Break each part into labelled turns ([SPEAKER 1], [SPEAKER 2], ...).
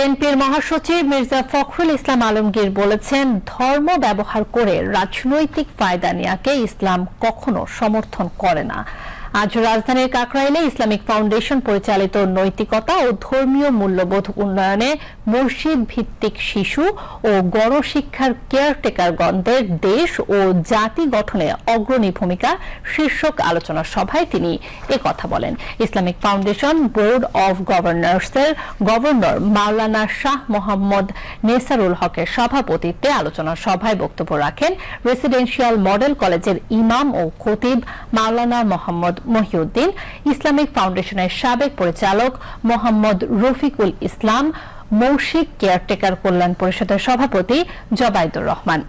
[SPEAKER 1] বিএনপির মহাসচিব মির্জা ফখরুল ইসলাম আলমগীর বলেছেন, ধর্ম ব্যবহার করে রাজনৈতিক ফায়দা নেয়াকে ইসলাম কখনো সমর্থন করে না। আজ রাজধানীর কাকরাইলে ইসলামিক ফাউন্ডেশন পরিচালিত নৈতিকতা ও ধর্মীয় মূল্যবোধ উন্নয়নে মসজিদ ভিত্তিক শিশু ও গণশিক্ষার কেয়ারটেকারগণদের দেশ ও জাতি গঠনে অগ্রণী ভূমিকা শীর্ষক আলোচনা সভায় তিনি কথা বলেন। ইসলামিক ফাউন্ডেশন বোর্ড অব গভর্নর্সের গভর্নর মাওলানা শাহ মোহাম্মদ নেসারুল হকের সভাপতিত্বে আলোচনা সভায় বক্তব্য রাখেন রেসিডেন্সিয়াল মডেল কলেজের ইমাম ও খতিব মাওলানা মোহাম্মদ মহিউদ্দিন, ইসলামিক ফাউন্ডেশনের সাবেক পরিচালক মোহাম্মদ রফিকুল ইসলাম, মৌসিক কেয়ারটেকার কল্যাণ পরিষদের সভাপতি জবাইদুর রহমান।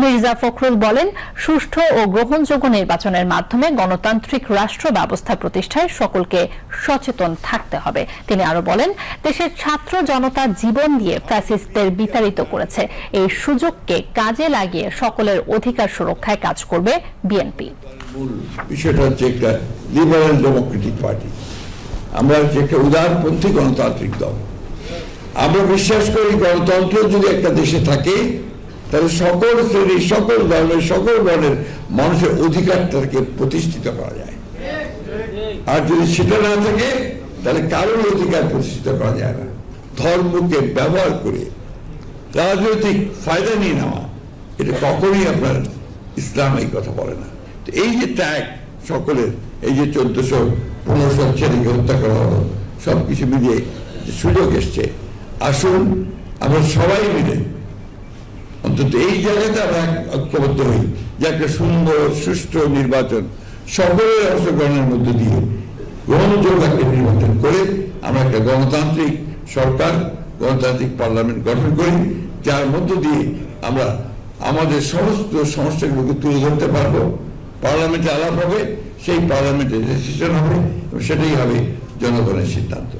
[SPEAKER 1] মির্জা ফখরুল বলেন, সুষ্ঠু ও গ্রহণযোগ্য নির্বাচনের মাধ্যমে গণতান্ত্রিক রাষ্ট্র ব্যবস্থা প্রতিষ্ঠায় সকলকে সচেতন থাকতে হবে। তিনি আরও বলেন, দেশের ছাত্র জনতা জীবন দিয়ে ফ্যাসিস্টদের বিতাড়িত করেছে। এই সুযোগকে কাজে লাগিয়ে সকলের অধিকার সুরক্ষায় কাজ করবে বিএনপি।
[SPEAKER 2] বিষয়টা হচ্ছে একটা লিবারেল ডেমোক্রেটিক পার্টি। আমরা হচ্ছে একটা উদারপন্থী গণতান্ত্রিক দল। আমরা বিশ্বাস করি গণতন্ত্র যদি একটা দেশে থাকে তাহলে সকল শ্রেণির, সকল ধর্মের, সকল বর্ণের মানুষের অধিকারটাকে প্রতিষ্ঠিত করা যায়। আর যদি সেটা না থাকে, তাহলে কারোর অধিকার প্রতিষ্ঠিত করা যায় না। ধর্মকে ব্যবহার করে রাজনৈতিক ফায়দা নিয়ে নেওয়া, এটা কখনই আপনার ইসলাম এই কথা বলে না। তো এই যে ত্যাগ সকলের, এই যে চোদ্দশো পনেরোশো ছেলেকে হত্যা করা হলো সব কিছু মিলিয়ে সুযোগ এসছে। আসুন, আমরা সবাই মিলে অন্তত এই জায়গাতে আমরা ঐক্যবদ্ধ হই যে একটা সুন্দর, সুষ্ঠু নির্বাচন সকলের অংশগ্রহণের মধ্য দিয়ে গ্রহণযোগ্য একটা নির্বাচন করে আমরা একটা গণতান্ত্রিক সরকার, গণতান্ত্রিক পার্লামেন্ট গঠন করি, যার মধ্য দিয়ে আমরা আমাদের সমস্ত সমস্যাগুলোকে তুলে ধরতে পারব। পার্লামেন্টে আলাপ হবে, সেই পার্লামেন্টে ডিসিশন হবে সেটাই হবে জনগণের সিদ্ধান্ত।